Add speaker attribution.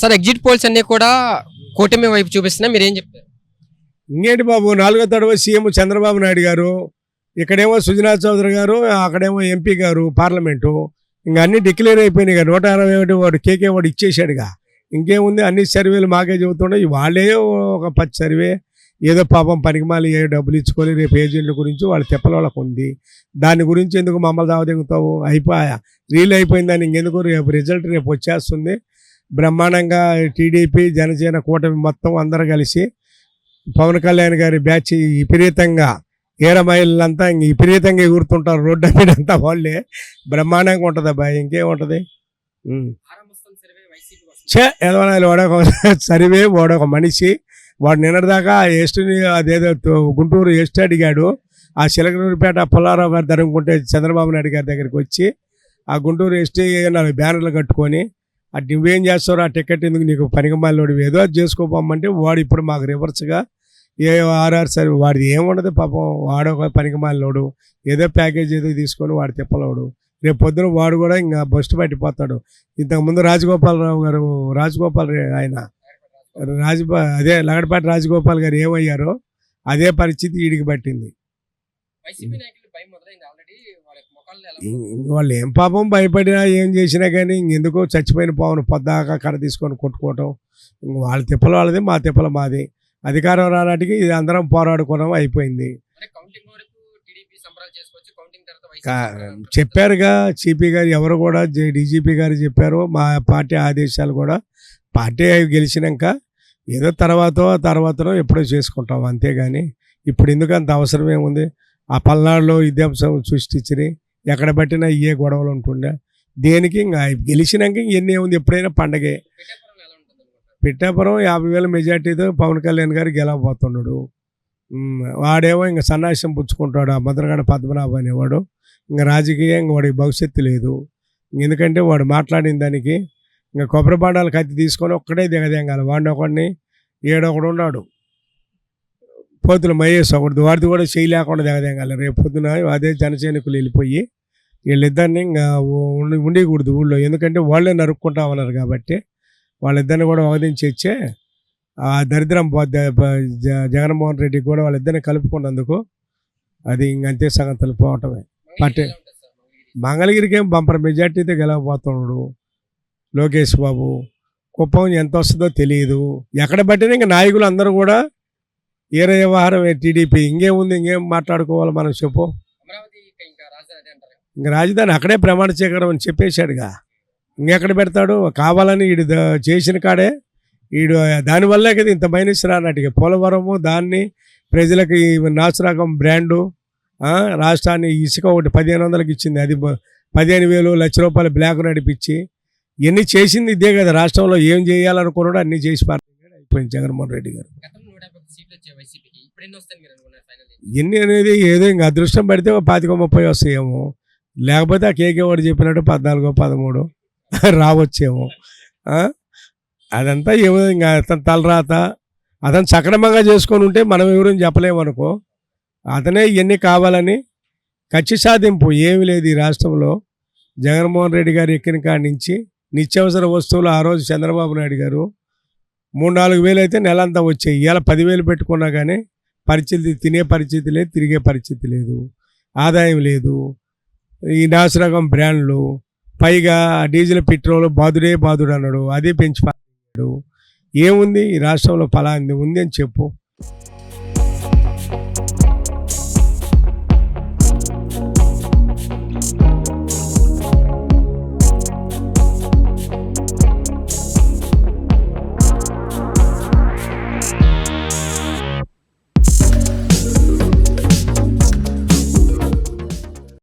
Speaker 1: Sir exit polls అన్నీ కూడా కూటమి వైపు చూపిస్తున్నాయి మీరేం చెప్తారు?
Speaker 2: ఇంకేంటి బాబు? నాలుగో తడవ సీఎం చంద్రబాబు నాయుడు గారు ఇక్కడేమో సుజనా చౌదరి గారు అక్కడేమో ఎంపీ గారు పార్లమెంటు ఇంకా అన్ని డిక్లేర్ అయిపోయినాయి ఇక నూట అరవై ఒకటి వాడు కేకే వాడు ఇచ్చేసాడుగా ఇంకేముంది? అన్ని సర్వేలు మాకే చెబుతుండే వాళ్ళే ఒక పది సర్వే. ఏదో పాపం పనికిమాలి ఏ డబ్బులు ఇచ్చుకొని రేపు ఏజెంట్ల గురించి వాళ్ళ తెప్పల వాళ్ళకు ఉంది. దాని గురించి ఎందుకు మమ్మల్ని దావదెగుతావు అయిపోయా. రీల్ అయిపోయిందని ఇంకెందుకు? రేపు రిజల్ట్ రేపు వచ్చేస్తుంది. బ్రహ్మాండంగా టీడీపీ జనసేన కూటమి మొత్తం అందరూ కలిసి పవన్ కళ్యాణ్ గారి బ్యాచ్ విపరీతంగా ఏరమైళ్ళంతా ఇంక విపరీతంగా ఎగురుతుంటారు. రోడ్డు మీదంతా వాళ్ళే. బ్రహ్మాండంగా ఉంటుంది అబ్బాయి ఇంకేముంటుంది చే ఛే ఎదవనాలి వాడొక సరివే వాడొక మనిషి. వాడు నిన్నటిదాకా ఎస్టీని అదేదో తో- గుంటూరు ఎస్టీ అడిగాడు. ఆ చిలకలూరిపేట పుల్లారావు గారు తరుముకుంటే చంద్రబాబు నాయుడు గారి దగ్గరికి వచ్చి ఆ గుంటూరు ఎస్టీ నాలుగు బ్యానర్లు కట్టుకొని అది నువ్వేం చేస్తావు ఆ టికెట్ ఎందుకు నీకు పనికిమాలినోడు ఏదో అది చేసుకోపోమంటే వాడు ఇప్పుడు మాకు రివర్స్గా ఏ ఆర్ఆర్ సరే వాడిది ఏముండదు పాపం. వాడొక పనికిమాలినోడు ఏదో ప్యాకేజ్ ఏదో తీసుకొని వాడు తిప్పలోడు రేపు పొద్దున వాడు కూడా ఇంకా బస్ట్ పట్టిపోతాడు ఇంతకుముందు రాజగోపాలరావు గారు రాజగోపాల్ ఆయన రాజ అదే లగడపాటి రాజగోపాల్ గారు ఏమయ్యారో అదే పరిస్థితి వీడికి పట్టింది.
Speaker 1: వాళ్ళ
Speaker 2: ఏం పాపం భయపడినా ఏం చేసినా కానీ ఇంకెందుకో చచ్చిపోయిన పావును పొద్దాక కర్ర తీసుకొని కొట్టుకోవటం. వాళ్ళ తిప్పల వాళ్ళది మా తిప్పల మాది. అధికారం రానాటికి ఇది అందరం పోరాడుకోవడం అయిపోయింది.
Speaker 1: తర్వాత.
Speaker 2: చెప్పారుగా సిపి గారు ఎవరు కూడా డీజీపీ గారు చెప్పారు మా పార్టీ ఆదేశాలు కూడా పార్టీ గెలిచినాక ఏదో తర్వాత తర్వాతనో ఎప్పుడో చేసుకుంటాం అంతేగాని ఇప్పుడు ఎందుకు అంత అవసరం ఏముంది? ఆ పల్నాడులో విద్యాంశం సృష్టించి ఎక్కడ పట్టినా ఇవే గొడవలు ఉంటుండే దేనికి ఇంకా గెలిచినాక ఎన్ని ఉంది ఎప్పుడైనా పండగే. పిట్టాపురం యాభై వేల మెజార్టీతో పవన్ కళ్యాణ్ గారు గెలవబోతున్నాడు. వాడేమో ఇంకా సన్నాసం పుచ్చుకుంటాడు. ఆ మద్రగడ పద్మనాభ అనేవాడు. ఇంకా రాజకీయంగా వాడికి భవిష్యత్తు లేదు. ఎందుకంటే వాడు మాట్లాడిన దానికి ఇంకా కొబ్బరి బాండాలు కత్తి తీసుకొని ఒక్కడే దిగదేం కాదు వాడిని ఒకడిని ఏడొకడు ఉన్నాడు పోతులు మహేష్ ఒకటి వాడిది కూడా చేయి లేకుండా దిగదేంగాలి. రేపు పొద్దున అదే జనసైనికులు వెళ్ళిపోయి వీళ్ళిద్దరిని ఇంకా ఉండి ఉండకూడదు ఊళ్ళో. ఎందుకంటే వాళ్ళే నరుక్కుంటా ఉన్నారు కాబట్టి వాళ్ళిద్దరిని కూడా వదిలించి ఇచ్చే ఆ దరిద్రం జగన్మోహన్ రెడ్డికి కూడా వాళ్ళిద్దరిని కలుపుకున్నందుకు అది ఇంకంతే సంగతులు పోవటమే
Speaker 1: మంగళగిరి?
Speaker 2: మంగళగిరికి ఏం బంపర్ మెజార్టీతో గెలవబోతున్నాడు లోకేష్ బాబు. కుప్పం ఎంత వస్తుందో తెలియదు. ఎక్కడ పట్టినా ఇంకా నాయకులు అందరూ కూడా ఈర వ్యవహారం టీడీపీ. ఇంకేముంది ఇంకేం మాట్లాడుకోవాలి మనం చెప్పు.
Speaker 1: ఇంకా- రాజధాని
Speaker 2: అక్కడే ప్రమాణ స్వీకారం అని చెప్పేశాడుగా. ఇంకెక్కడ పెడతాడు? కావాలని వీడు చేసిన కాడే. వీడు దానివల్లే కదా ఇంత మైనస్ రానట్టుగా పోలవరము దాన్ని ప్రజలకి నాసురకం బ్రాండు రాష్ట్రాన్ని ఇసుక ఒకటి పదిహేను వందలకి ఇచ్చింది. అది పదిహేను వేలు లక్ష రూపాయలు బ్లాక్ నడిపించి ఇవన్నీ చేసింది ఇదే కదా రాష్ట్రంలో ఏం చేయాలనుకున్నాడో అన్ని చేసి పారేసాడు. అయిపోయింది జగన్మోహన్ రెడ్డి గారు.
Speaker 1: ఎన్ని
Speaker 2: అనేది ఏదో ఇంకా అదృష్టం పడితే ఒక పాతిక ముప్పై వస్తాయేమో. లేకపోతే ఆ కేకే వాడు చెప్పినట్టు పద్నాలుగో పదమూడు రావచ్చేమో. అదంతా ఏమో ఇంకా అతను తలరాత. అతను సక్రమంగా చేసుకొని ఉంటే మనం ఎవరని చెప్పలేము అనుకో. అతనే ఇవన్నీ కావాలని కక్ష సాధింపు ఏమీ లేదు ఈ రాష్ట్రంలో. జగన్మోహన్ రెడ్డి గారు ఎక్కిన కాడి నుంచి నిత్యావసర వస్తువులు ఆ రోజు చంద్రబాబు నాయుడు గారు మూడు నాలుగు వేలు అయితే నెలంతా వచ్చాయి. ఇవాళ పదివేలు పెట్టుకున్నా కానీ పరిస్థితి తినే పరిస్థితి లేదు తిరిగే పరిస్థితి లేదు. ఆదాయం లేదు. ఈ నాసురకం బ్రాండ్లు పైగా డీజిల్ పెట్రోల్ బాదుడే బాదుడు అన్నాడు. అదే పెంచి ఏముంది? ఈ రాష్ట్రంలో ఫలాంది ఉంది అని చెప్పు.